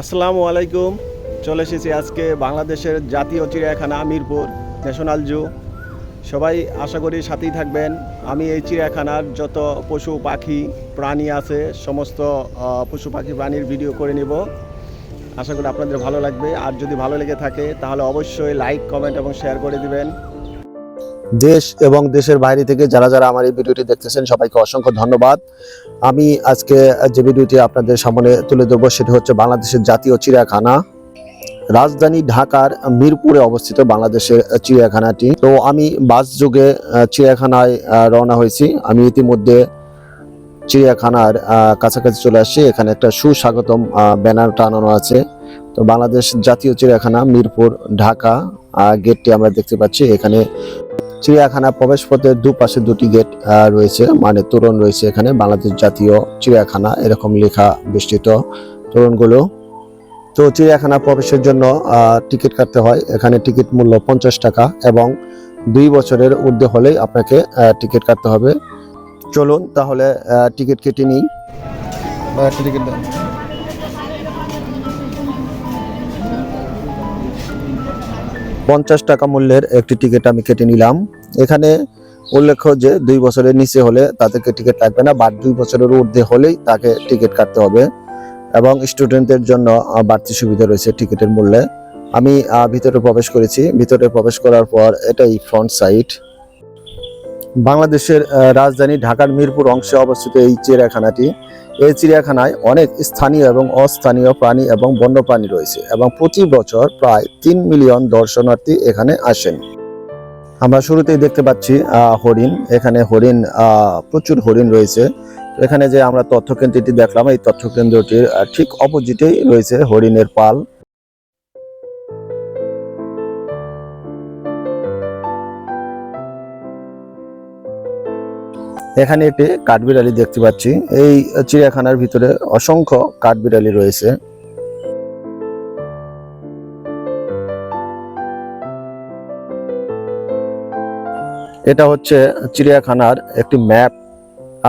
আসসালামু আলাইকুম। চলে এসেছি আজকে বাংলাদেশের জাতীয় চিড়িয়াখানা মিরপুর ন্যাশনাল জু। সবাই আশা করি সাথেই থাকবেন। আমি এই চিড়িয়াখানার যত পশু, পাখি, প্রাণী আছে, সমস্ত পশু, পাখি, প্রাণীর ভিডিও করে নিব। আশা করি আপনাদের ভালো লাগবে। আর যদি ভালো লেগে থাকে, তাহলে অবশ্যই লাইক, কমেন্ট এবং শেয়ার করে দিবেন। দেশ এবং দেশের বাইরে থেকে যারা যারা আমার এই ভিডিওটি দেখতেছেন, সবাইকে অসংখ্য ধন্যবাদ। আমি আজকে যে ভিডিওটি আপনাদের সামনে তুলে ধরবো সেটি হচ্ছে বাংলাদেশের জাতীয় চিড়িয়াখানা। রাজধানী ঢাকার মিরপুরে অবস্থিত বাংলাদেশের চিড়িয়াখানাটি। তো আমি বাস যুগে চিড়িয়াখানায় রওনা হয়েছি। আমি ইতিমধ্যে চিড়িয়াখানার কাছাকাছি চলে আসছি। এখানে একটা সুস্বাগতম ব্যানার টানানো আছে। তো বাংলাদেশ জাতীয় চিড়িয়াখানা মিরপুর, ঢাকা গেটটি আমরা দেখতে পাচ্ছি। এখানে চিড়িয়াখানা প্রবেশ পথের দুপাশে দুটি গেট রয়েছে মানে তোরণ রয়েছে এখানে বাংলাদেশ জাতীয় চিড়িয়াখানা এরকম লেখা বেষ্টিত তোরণগুলো। তো চিড়িয়াখানা প্রবেশের জন্য টিকিট কাটতে হয়। এখানে টিকিট মূল্য পঞ্চাশ টাকা এবং দুই বছরের ঊর্ধ্বে হলেই আপনাকে টিকিট কাটতে হবে। চলুন তাহলে টিকিট কেটে নিই। টিকিট পঞ্চাশ টাকা মূল্যের একটি টিকিট আমি কেটে নিলাম। এখানে উল্লেখ্য যে দুই বছরের নিচে হলে তাদেরকে টিকিট লাগবে না বা দুই বছরের ঊর্ধ্বে হলেই তাকে টিকিট কাটতে হবে এবং স্টুডেন্টদের জন্য বাড়তি সুবিধা রয়েছে টিকিটের মূল্যে। আমি ভিতরে প্রবেশ করেছি। ভিতরে প্রবেশ করার পর এটাই ফ্রন্ট সাইড বাংলাদেশের রাজধানী ঢাকার মিরপুর অংশে অবস্থিত এই চিড়িয়াখানাটি, এই চিড়িয়াখানায় অনেক স্থানীয় এবং অস্থানীয় প্রাণী এবং বন্যপ্রাণী রয়েছে এবং প্রতি বছর প্রায় তিন মিলিয়ন দর্শনার্থী এখানে আসেন। আমরা শুরুতেই দেখতে পাচ্ছি হরিণ। এখানে হরিণ প্রচুর হরিণ রয়েছে। এখানে যে আমরা তথ্য কেন্দ্রটি দেখলাম, এই তথ্য কেন্দ্রটির ঠিক অপোজিটেই রয়েছে হরিণের পাল। এখানে একটি কাঠবিড়ালি দেখতে পাচ্ছি। এই চিড়িয়াখানার ভিতরে অসংখ্য কাঠবিড়ালি রয়েছে। এটা হচ্ছে চিড়িয়াখানার একটি ম্যাপ।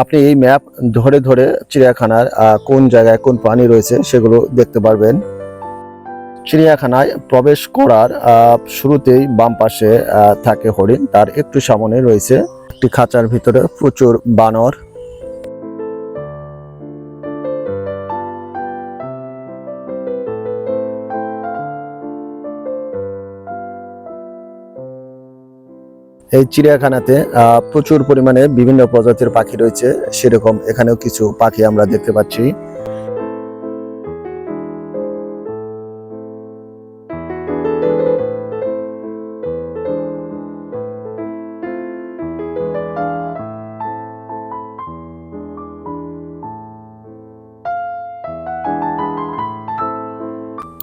আপনি এই ম্যাপ ধরে ধরে চিড়িয়াখানার কোন জায়গায় কোন প্রাণী রয়েছে সেগুলো দেখতে পারবেন। চিড়িয়াখানায় প্রবেশ করার শুরুতেই বাম পাশে থাকে হরিণ। তার একটু সামনে রয়েছে একটি খাঁচার ভিতরে প্রচুর বানর। এই চিড়িয়াখানাতে প্রচুর পরিমাণে বিভিন্ন প্রজাতির পাখি রয়েছে। সেরকম এখানেও কিছু পাখি আমরা দেখতে পাচ্ছি।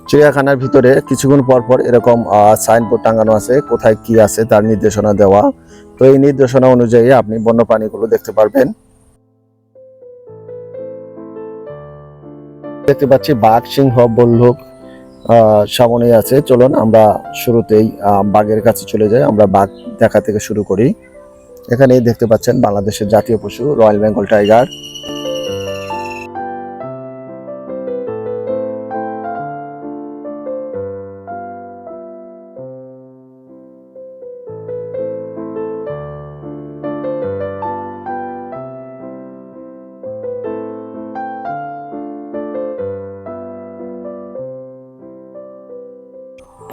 চিড়িয়াখানার ভিতরে কিছুক্ষণ পর পর এরকম সাইনবোর্ড টাঙানো আছে, কোথায় কি আছে তার নির্দেশনা দেওয়া। তো এই নির্দেশনা অনুযায়ী আপনি বন্যপ্রাণীগুলো দেখতে পারবেন। দেখতে পাচ্ছি বাঘ, সিংহ, বল্লুক সামনেই আছে। চলুন আমরা শুরুতেই বাঘের কাছে চলে যাই, আমরা বাঘ দেখা থেকে শুরু করি। এখানেই দেখতে পাচ্ছেন বাংলাদেশের জাতীয় পশু, রয়্যাল বেঙ্গল টাইগার।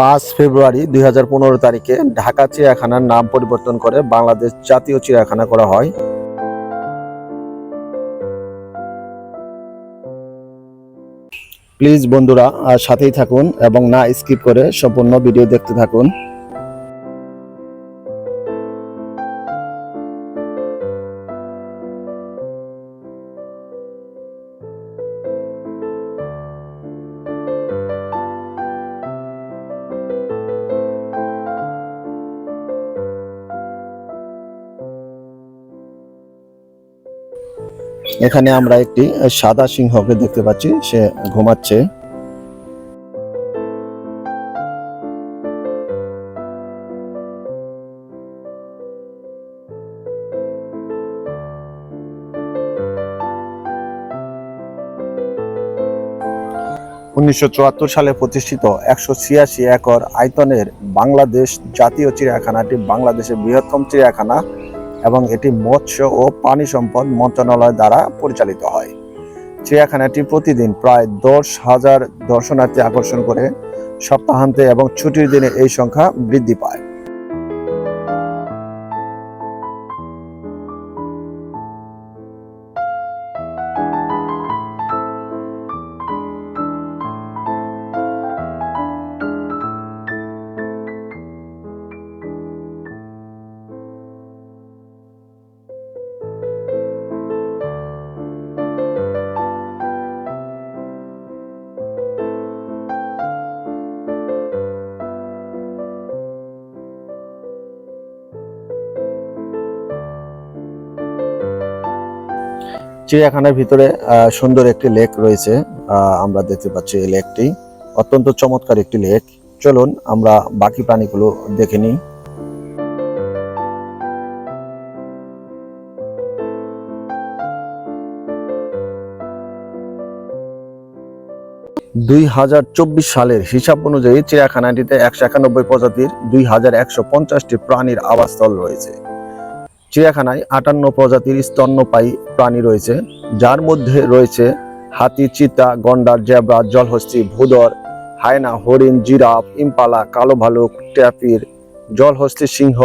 পাঁচ ফেব্রুয়ারি দুই হাজার পনেরো তারিখে ঢাকা চিড়িয়াখানার নাম পরিবর্তন করে বাংলাদেশ জাতীয় চিড়িয়াখানা করা হয়। প্লিজ বন্ধুরা, আর সাথেই থাকুন এবং না স্কিপ করে সম্পূর্ণ ভিডিও দেখতে থাকুন। এখানে আমরা একটি সাদা সিংহকে দেখতে পাচ্ছি, সে ঘুমাচ্ছে। উনিশশো সালে প্রতিষ্ঠিত একশো ছিয়াশি একর আয়তনের বাংলাদেশ জাতীয় চিড়িয়াখানাটি বাংলাদেশের বৃহত্তম চিড়িয়াখানা। এবং এটি মৎস্য ও পানি সম্পদ মন্ত্রণালয় দ্বারা পরিচালিত হয়। চিড়িয়াখানাটি প্রতিদিন প্রায় দশ হাজার দর্শনার্থী আকর্ষণ করে সপ্তাহান্তে এবং ছুটির দিনে এই সংখ্যা বৃদ্ধি পায়। চিড়িয়াখানার ভিতরে সুন্দর একটি লেক রয়েছে। আমরা দেখতে পাচ্ছি এই লেকটি অত্যন্ত চমৎকার একটি লেক চলুন আমরা বাকি প্রাণীগুলো দেখে নিই। দুই হাজার চব্বিশ সালের হিসাব অনুযায়ী চিড়িয়াখানাটিতে একশো একানব্বই প্রজাতির দুই হাজার একশো পঞ্চাশটি প্রাণীর আবাসস্থল রয়েছে। চিড়িয়াখানায় আটান্ন প্রজাতির স্তন্যপায়ী প্রাণী রয়েছে, যার মধ্যে রয়েছে হাতি, চিতা, গন্ডার, জেব্রা, জলহস্তি, ভুদর, হায়না, হরিণ, জিরাফ, ইম্পালা, কালো ভালুক, ট্যাপির, জলহস্তি সিংহ,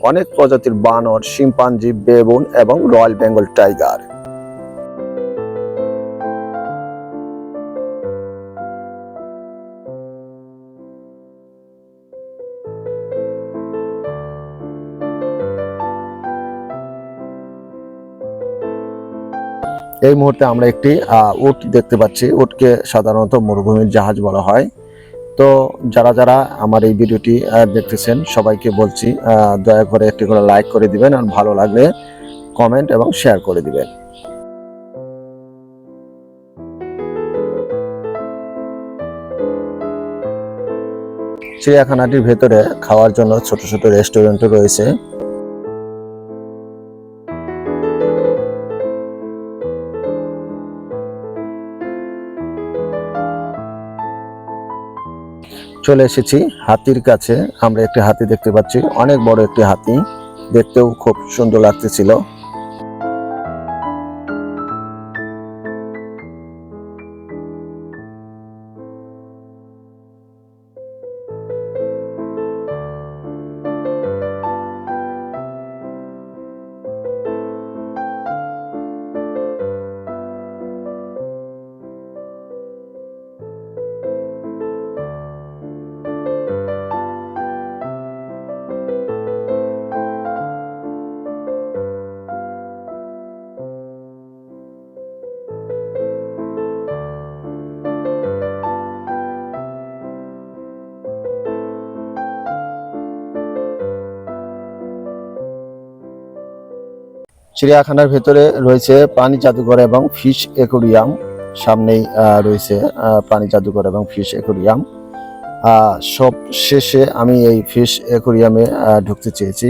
অনেক প্রজাতির বানর, শিম্পাঞ্জি, বেবুন এবং রয়্যাল বেঙ্গল টাইগার। এই মুহূর্তে আমরা একটি উট দেখতে পাচ্ছি। উটকে সাধারণত মরুভূমির জাহাজ বলা হয়। তো যারা যারা আমার এই ভিডিওটি দেখতেছেন, সবাইকে বলছি দয়া করে একটি করে লাইক করে দিবেন আর ভালো লাগলে কমেন্ট এবং শেয়ার করে দিবেন। চিড়িয়াখানাটির ভেতরে খাওয়ার জন্য ছোট ছোট রেস্টুরেন্টও রয়েছে। চলে এসেছি হাতির কাছে। আমরা একটি হাতি দেখতে পাচ্ছি। অনেক বড় একটি হাতি। দেখতেও খুব সুন্দর লাগতেছিল। চিড়িয়াখানার ভেতরে রয়েছে প্রাণী জাদুঘর এবং ফিশ অ্যাকোরিয়াম সামনেই রয়েছে পানি প্রাণী জাদুঘর এবং ফিশ অ্যাকোরিয়াম সব শেষে আমি এই ফিশ অ্যাকোরিয়ামে ঢুকতে চেয়েছি।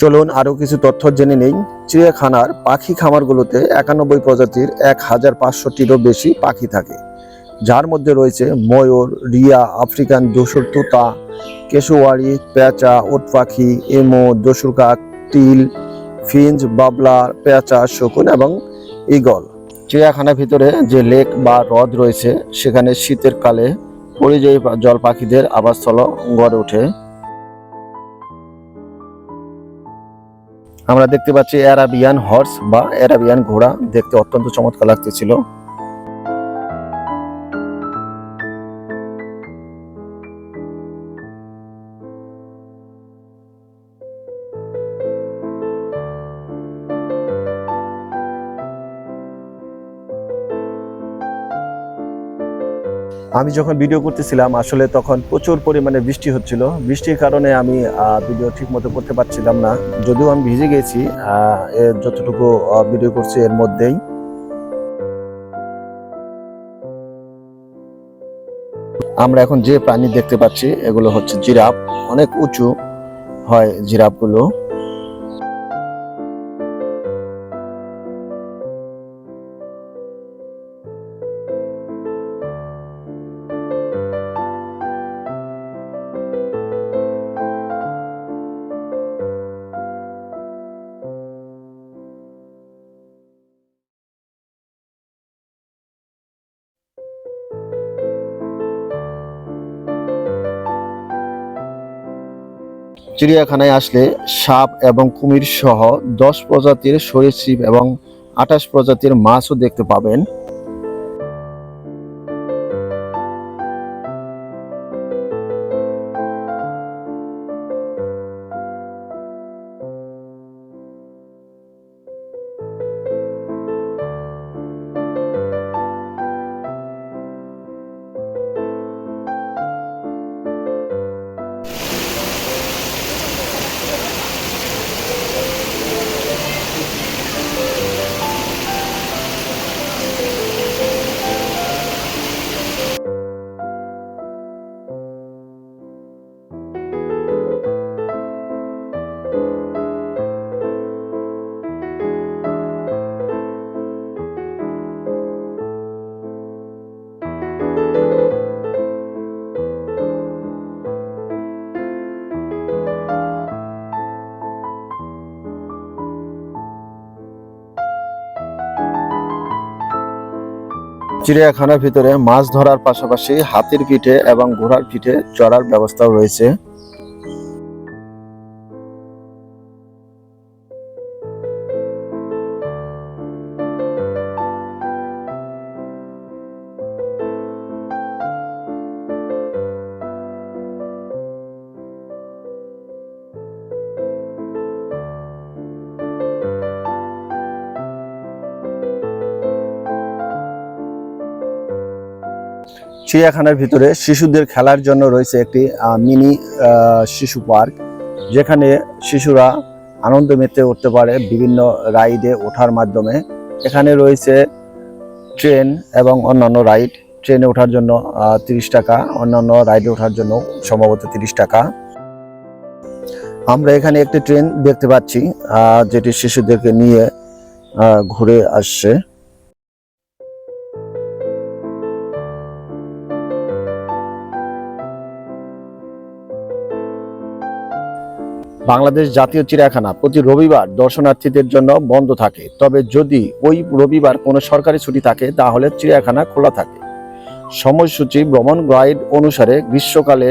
চলুন আরও কিছু তথ্য জেনে নেই। চিড়িয়াখানার পাখি খামারগুলোতে একানব্বই প্রজাতির এক হাজার পাঁচশোটিরও বেশি পাখি থাকে। যার মধ্যে রয়েছে ময়ূর, রিয়া, আফ্রিকান দোসর তোতা কেশোয়ারি পেঁচা উট পাখি, এমো, দোসর কাক টিল ফিঞ্চ বাবলা পেঁচা শকুন এবং ঈগল। চিড়িয়াখানার ভিতরে যে লেক বা হ্রদ রয়েছে, সেখানে শীতের কালে পরিযায়ী জল পাখিদের আবাসস্থল গড়ে ওঠে। আমরা দেখতে পাচ্ছি অ্যারাবিয়ান হর্স বা অ্যারাবিয়ান ঘোড়া দেখতে অত্যন্ত চমৎকার লাগতেছিল। আমি যখন ভিডিও করতেছিলাম, আসলে তখন প্রচুর পরিমাণে বৃষ্টি হচ্ছিল। বৃষ্টির কারণে আমি ভিডিও ঠিক মতো করতে পারছিলাম না। যদিও আমি ভিজে গেছি যতটুকু ভিডিও করছি এর মধ্যেই। আমরা এখন যে প্রাণী দেখতে পাচ্ছি, এগুলো হচ্ছে জিরাফ। অনেক উঁচু হয় জিরাফগুলো। চিড়িয়াখানায় আসলে সাপ এবং কুমির সহ দশ প্রজাতির সরীসৃপ এবং আঠাশ প্রজাতির মাছও দেখতে পাবেন। চিড়িয়াখানার ভিতরে মাছ ধরার পাশাপাশি হাতির পিঠে এবং ঘোড়ার পিঠে চড়ার ব্যবস্থাও রয়েছে। চিড়িয়াখানার ভিতরে শিশুদের খেলার জন্য রয়েছে একটি মিনি শিশু পার্ক, যেখানে শিশুরা আনন্দ মেতে উঠতে পারে বিভিন্ন রাইডে ওঠার মাধ্যমে। এখানে রয়েছে ট্রেন এবং অন্যান্য রাইড। ট্রেনে ওঠার জন্য তিরিশ টাকা, অন্যান্য রাইডে ওঠার জন্য সম্ভবত তিরিশ টাকা। আমরা এখানে একটি ট্রেন দেখতে পাচ্ছি যেটি শিশুদেরকে নিয়ে ঘুরে আসছে। বাংলাদেশ জাতীয় চিড়িয়াখানা প্রতি রবিবার দর্শনার্থীদের জন্য বন্ধ থাকে। তবে যদি ওই রবিবার কোনো সরকারি ছুটি থাকে, তাহলে চিড়িয়াখানা খোলা থাকে। সময়সূচি ভ্রমণ গাইড অনুসারে গ্রীষ্মকালে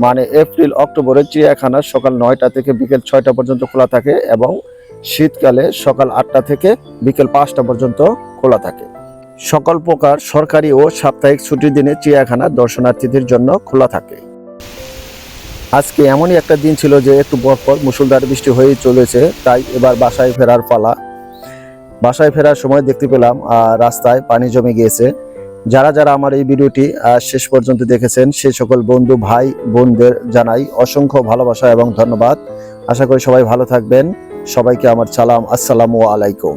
মানে এপ্রিল, অক্টোবরে চিড়িয়াখানা সকাল নয়টা থেকে বিকেল ছয়টা পর্যন্ত খোলা থাকে এবং শীতকালে সকাল আটটা থেকে বিকেল পাঁচটা পর্যন্ত খোলা থাকে। সকল প্রকার সরকারি ও সাপ্তাহিক ছুটির দিনে চিড়িয়াখানা দর্শনার্থীদের জন্য খোলা থাকে। আজকে এমনই একটা দিন ছিল যে একটু পর পর মুসুলধার বৃষ্টি হয়েই চলেছে, তাই এবার বাসায় ফেরার পালা। বাসায় ফেরার সময় দেখতে পেলাম রাস্তায় পানি জমে গিয়েছে। যারা যারা আমার এই ভিডিওটি শেষ পর্যন্ত দেখেছেন সেই সকল বন্ধু, ভাই, বোনদের জানাই অসংখ্য ভালোবাসা এবং ধন্যবাদ। আশা করি সবাই ভালো থাকবেন। সবাইকে আমার সালাম, আসসালামু আলাইকুম।